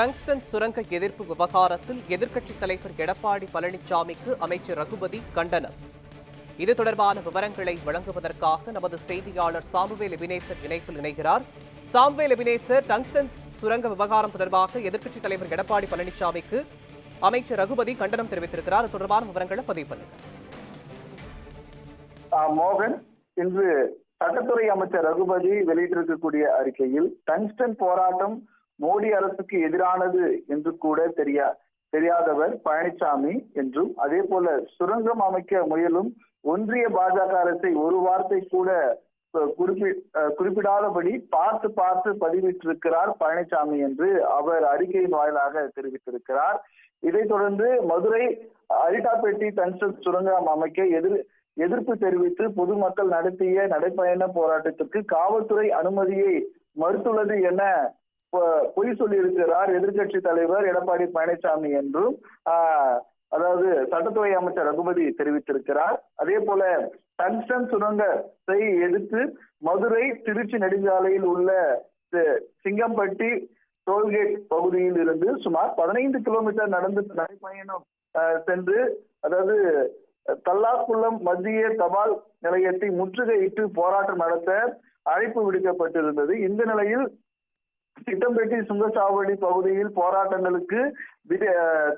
Tungsten சுரங்க எதிர்ப்பு விவகாரத்தில் எதிர்க்கட்சித் தலைவர் எடப்பாடி பழனிசாமிக்கு அமைச்சர் ரகுபதி கண்டனம். இது தொடர்பான விவரங்களை வழங்குவதற்காக நமது செய்தியாளர் சாமுவேல் எபினேசர் இணைப்பில் இணைகிறார். சாமுவேல் எபினேசர் டங்ஸ்டன் சுரங்க விவகாரம் தொடர்பாக எதிர்க்கட்சித் தலைவர் எடப்பாடி பழனிசாமிக்கு அமைச்சர் ரகுபதி கண்டனம் தெரிவித்திருக்கிறார். அது தொடர்பான விவரங்களை பதிவு பண்ணுங்க. மோகன் இன்று சட்டத்துறை அமைச்சர் ரகுபதி வெளியிட்டிருக்கக்கூடிய அறிக்கையில் டங்ஸ்டன் போராட்டம் மோடி அரசுக்கு எதிரானது என்று கூட தெரியா தெரியாதவர் பழனிசாமி என்றும் அதே போல சுரங்கம் அமைக்க முயலும் ஒன்றிய பாஜக அரசை ஒரு வார்த்தை கூட அஹ், குறிப்பி குறிப்பிடாதபடி பார்த்து பார்த்து பதிவிட்டிருக்கிறார் பழனிசாமி என்று அவர் அறிக்கையின் வாயிலாக தெரிவித்திருக்கிறார். இதைத் தொடர்ந்து மதுரை அரிட்டாப்பேட்டி தன்சல் சுரங்கம் அமைக்க எதிர் எதிர்ப்பு தெரிவித்து பொதுமக்கள் நடத்திய நடைபயண போராட்டத்திற்கு காவல்துறை அனுமதியை மறுத்துள்ளது என பொய் சொல்லியிருக்கிறார் எதிர்க்கட்சி தலைவர் எடப்பாடி பழனிசாமி என்றும் அதாவது சட்டத்துறை அமைச்சர் ரகுபதி தெரிவித்திருக்கிறார். அதே போல டங்ஸ்டன் சுரங்கத்தை எதிர்த்து மதுரை திருச்சி நெடுஞ்சாலையில் உள்ள சிங்கம்பட்டி டோல்கேட் பகுதியில் இருந்து சுமார் பதினைந்து கிலோமீட்டர் நடந்து நடைப்பயணம் சென்று அதாவது தல்லாக்குளம் மத்திய தபால் நிலையத்தை முற்றுகையிட்டு போராட்டம் நடத்த அழைப்பு விடுக்கப்பட்டிருந்தது. இந்த நிலையில் திட்டம்பேட்டி சுங்கச்சாவடி பகுதியில் போராட்டங்களுக்கு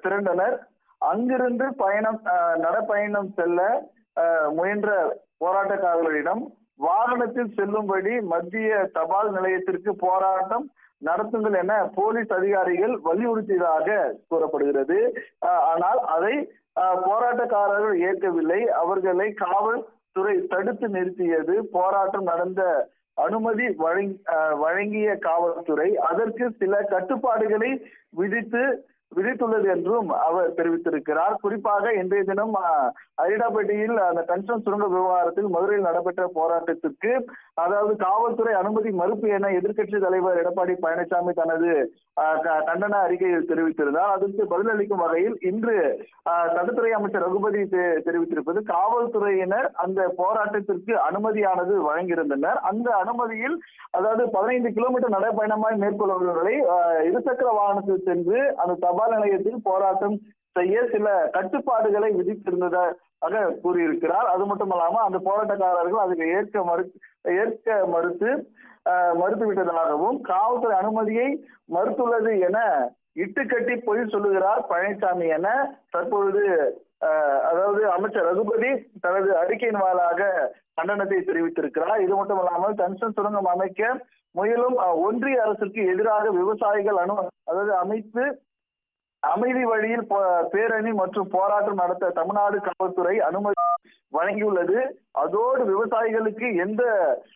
திரண்டனர். அங்கிருந்து பயணம் அஹ், நடப்பயணம் செல்ல அஹ், முயன்ற போராட்டக்காரர்களிடம் வாகனத்தில் செல்லும்படி மத்திய தபால் நிலையத்திற்கு போராட்டம் நடத்துங்கள் என போலீஸ் அதிகாரிகள் வலியுறுத்தியதாக கூறப்படுகிறது. அஹ், ஆனால் அதை போராட்டக்காரர்கள் ஏற்கவில்லை. அவர்களை காவல்துறை தடுத்து நிறுத்தியது. போராட்டம் நடந்த அனுமதி வழங்கி வழங்கிய காவல்துறை அதற்கு சில கட்டுப்பாடுகளை விதித்து விதித்துள்ளது என்றும் அவர் தெரிவித்திருக்கிறார். குறிப்பாக இன்றைய தினம் அஹ், அந்த கன்சன் சுரங்க விவகாரத்தில் மதுரையில் நடைபெற்ற போராட்டத்திற்கு அதாவது காவல்துறை அனுமதி மறுப்பு என எதிர்க்கட்சி தலைவர் எடப்பாடி பழனிசாமி தனது கண்டன அறிக்கையில் தெரிவித்திருந்தார். அதற்கு பதிலளிக்கும் வகையில் இன்று சட்டத்துறை அமைச்சர் ரகுபதி தெரிவித்திருப்பது காவல்துறையினர் அந்த போராட்டத்திற்கு அனுமதியானது வழங்கியிருந்தனர். அந்த அனுமதியில் அதாவது பதினைந்து கிலோமீட்டர் நடைப்பயணமாய் மேற்கொள்பவர்களை இருசக்கர வாகனத்தில் சென்று அந்த தபால் நிலையத்தில் போராட்டம் செய்ய சில கட்டுப்பாடுகளை விதித்திருந்ததாக கூறியிருக்கிறார். அது மட்டுமல்லாமல் அந்த போராட்டக்காரர்கள் அதுக்கு ஏற்க மறு ஏற்க மறுத்து மறுத்துவிட்டதாகவும் காவல்துறை அனுமதியை மறுத்துள்ளது என இட்டுக்கட்டி பொய் சொல்லுகிறார் பழனிசாமி என தற்பொழுது அதாவது அமைச்சர் ரகுபதி தனது அறிக்கையின் வாயிலாக கண்டனத்தை தெரிவித்திருக்கிறார். இது மட்டுமல்லாமல் டங்ஸ்டன் சுரங்கம் அமைக்க முயலும் அஹ், ஒன்றிய அரசுக்கு எதிராக விவசாயிகள் அனு அதாவது அமைத்து அமைதி வழியில் பேரணி மற்றும் போராட்டம் நடத்த தமிழ்நாடு காவல்துறை அனுமதி வழங்கியுள்ளது. அதோடு விவசாயிகளுக்கு எந்த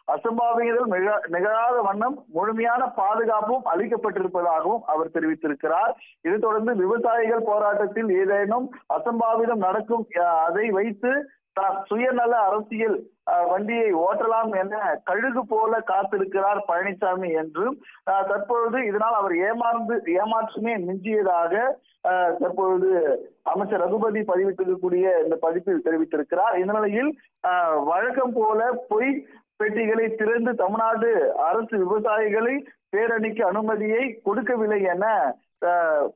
அசம்பாவிதம் நிகழாத வண்ணம் முழுமையான பாதுகாப்பும் அளிக்கப்பட்டிருப்பதாகவும் அவர் தெரிவித்திருக்கிறார். இதை தொடர்ந்து விவசாயிகள் போராட்டத்தில் ஏதேனும் அசம்பாவிதம் நடக்கும் அஹ், அதை வைத்து தான் சுயநல அரசியல் வண்டியை ஓட்டலாம் என கழுகு போல காத்திருக்கிறார் பழனிசாமி என்றும் தற்பொழுது இதனால் அவர் ஏமாந்து ஏமாற்றமே மிஞ்சியதாக தற்பொழுது அமைச்சர் ரகுபதி பதிவிட்டிருக்கக்கூடிய இந்த பதிப்பில் தெரிவித்திருக்கிறார். இந்த நிலையில் வழக்கம் போல பொய் பெட்டிகளை திறந்து தமிழ்நாடு அரசு விவசாயிகளை பேரணிக்கு அனுமதியை கொடுக்கவில்லை என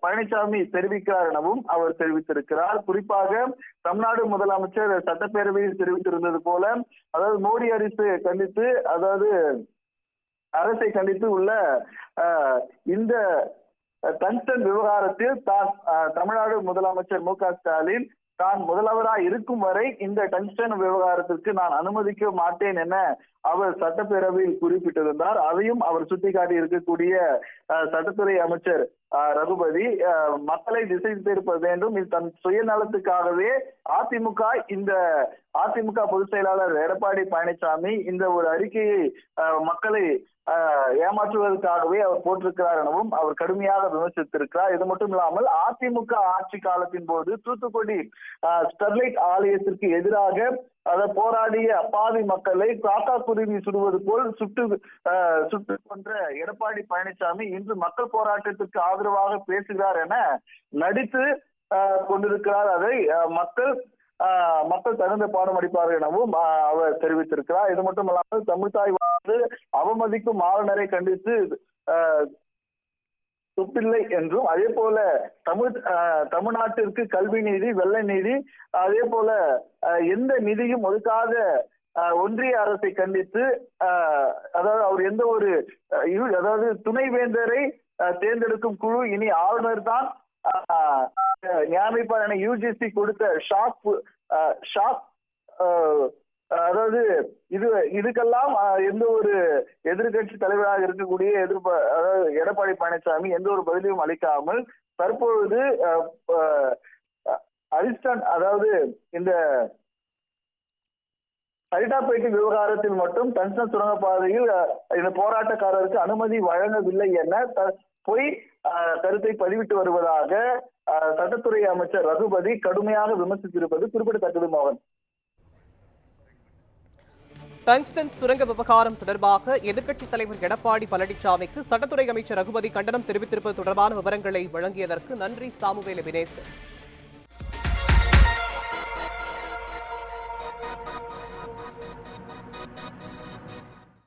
பழனிசாமி தெரிவிக்கிறார் எனவும் அவர் தெரிவித்திருக்கிறார். குறிப்பாக தமிழ்நாடு முதலமைச்சர் சட்டப்பேரவையில் தெரிவித்திருந்தது போல அதாவது மோடி அரசு கண்டித்து அதாவது அரசை கண்டித்து உள்ள அஹ், இந்த டங்ஸ்டன் விவகாரத்தில் தான் அஹ், தமிழ்நாடு முதலமைச்சர் மு க ஸ்டாலின் தான் முதல்வராக இருக்கும் வரை இந்த டங்ஸ்டன் விவகாரத்திற்கு நான் அனுமதிக்க மாட்டேன் என அவர் சட்டப்பேரவையில் குறிப்பிட்டிருந்தார். அதையும் அவர் சுட்டிக்காட்டி இருக்கக்கூடிய சட்டத்துறை அமைச்சர் ரகுபதி அஹ், மக்களை திசை திருப்ப வேண்டும். இது தன் சுயநலத்துக்காகவே அதிமுக இந்த அதிமுக பொதுச் செயலாளர் எடப்பாடி பழனிசாமி இந்த ஒரு அறிக்கையை மக்களை அஹ், ஏமாற்றுவதற்காகவே அவர் போட்டிருக்கிறார் எனவும் அவர் கடுமையாக விமர்சித்திருக்கிறார். இது மட்டும் இல்லாமல் அதிமுக ஆட்சி காலத்தின் போது தூத்துக்குடி அஹ், ஸ்டெர்லைட் ஆலயத்திற்கு எதிராக அதை போராடிய அப்பாவி மக்களை காக்கா குருவி சுடுவது போல் சுட்டு அஹ், சுட்டு கொன்ற எடப்பாடி பழனிசாமி இன்று மக்கள் போராட்டத்திற்கு ஆதரவாக பேசுகிறார் என நடித்து கொண்டிருக்கிறார். அதை அஹ், மக்கள் ஆஹ் மக்கள் தகுந்த பாடம் அடிப்பார்கள் எனவும் அவர் தெரிவித்திருக்கிறார். இது மட்டும் இல்லாமல் தமிழ்தாய் வாழ்ந்து அவமதிக்கும் ஆளுநரை கண்டித்து ஆஹ் துப்பில்லை என்றும் அதே போல தமிழ் தமிழ்நாட்டிற்கு கல்வி நிதி வெள்ள நிதி அதே போல எந்த நிதியும் ஒதுக்காத ஒன்றிய அரசை கண்டித்து அதாவது அவர் எந்த ஒரு அதாவது துணைவேந்தரை தேர்ந்தெடுக்கும் குழு இனி ஆளுநர் தான் நியமிப்பார் என யுஜிசி கொடுத்த ஷாக் ஷாக் அதாவது இது இதுக்கெல்லாம் எந்த ஒரு எதிர்க்கட்சி தலைவராக இருக்கக்கூடிய எதிர்ப்ப அதாவது எடப்பாடி பழனிசாமி எந்த ஒரு பதிலையும் அளிக்காமல் தற்பொழுது அரிஸ்டன் அதாவது இந்த ஹரிடாப்பேட்டை விவகாரத்தில் மட்டும் டன்சன் சுரங்கப்பாதையில் இந்த போராட்டக்காரருக்கு அனுமதி வழங்கவில்லை என பொய் அஹ், கருத்தை பதிவிட்டு வருவதாக சட்டத்துறை அமைச்சர் ரகுபதி கடுமையாக விமர்சித்திருப்பது குறிப்பிடத்தக்கது மோகன். டங்ஸ்டன் சுரங்க விவகாரம் தொடர்பாக எதிர்க்கட்சித் தலைவர் எடப்பாடி பழனிசாமிக்கு சட்டத்துறை அமைச்சர் ரகுபதி கண்டனம் தெரிவித்திருப்பது தொடர்பான விவரங்களை வழங்கியதற்கு நன்றி சாமுவேல வினேசன்